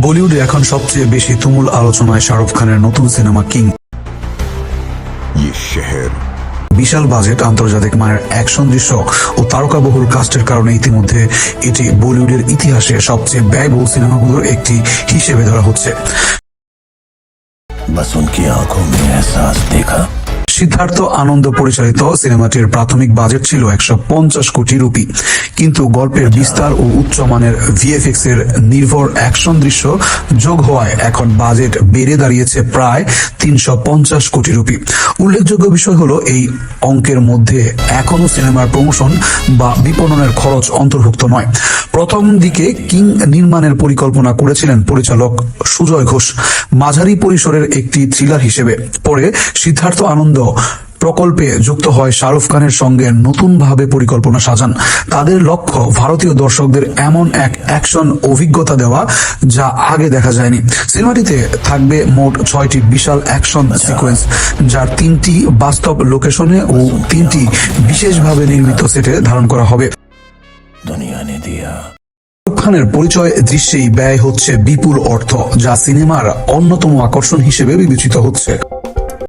বলিউডে এখন সবচেয়ে বেশি তুমুল আলোচনায় শাহরুখ খানের নতুন সিনেমা কিং ये शहर বিশাল বাজেট আন্তর্জাতিক মানের অ্যাকশন দৃশ্য ও তারকাবহুল কাস্টের কারণে ইতিমধ্যে এটি বলিউডের ইতিহাসে সবচেয়ে ব্যয়বহুল সিনেমাগুলোর একটি হিসেবে ধরা হচ্ছে बस उनकी आंखों में एहसास देखा সিদ্ধার্থ আনন্দ পরিচালিত সিনেমাটির প্রাথমিক বাজেট ছিল একশো পঞ্চাশ কোটি রুপি। কিন্তু গল্পের বিস্তার ও উচ্চমানের ভিএফএক্স এর নির্ভর অ্যাকশন দৃশ্য যোগ হওয়ায় এখন বাজেট বেড়ে দাঁড়িয়েছে প্রায় তিনশো পঞ্চাশ কোটি রুপি। উল্লেখযোগ্য বিষয় হলো, এই অঙ্কের মধ্যে এখনও সিনেমার প্রমোশন বা বিপণনের খরচ অন্তর্ভুক্ত নয়। প্রথম দিকে কিং নির্মাণের পরিকল্পনা করেছিলেন পরিচালক সুজয় ঘোষ, মাঝারি পরিসরের একটি থ্রিলার হিসেবে। পরে সিদ্ধার্থ আনন্দ প্রকল্পে যুক্ত হয় শাহরুখ খানের সঙ্গে নতুনভাবে পরিকল্পনা সাজান। তাদের লক্ষ্য ভারতীয় দর্শকদের এমন এক অ্যাকশন অভিজ্ঞতা দেওয়া যা আগে দেখা যায়নি। সিনেমাটিতে থাকবে মোট ছয়টি বিশাল অ্যাকশন সিকোয়েন্স, যার তিনটি বাস্তব লোকেশনে ও তিনটি বিশেষভাবে নির্মিত সেটে ধারণ করা হবে। খানের পরিচয় দৃশ্যেই ব্যয় হচ্ছে বিপুল অর্থ যা সিনেমার অন্যতম আকর্ষণ হিসেবে বিবেচিত হচ্ছে।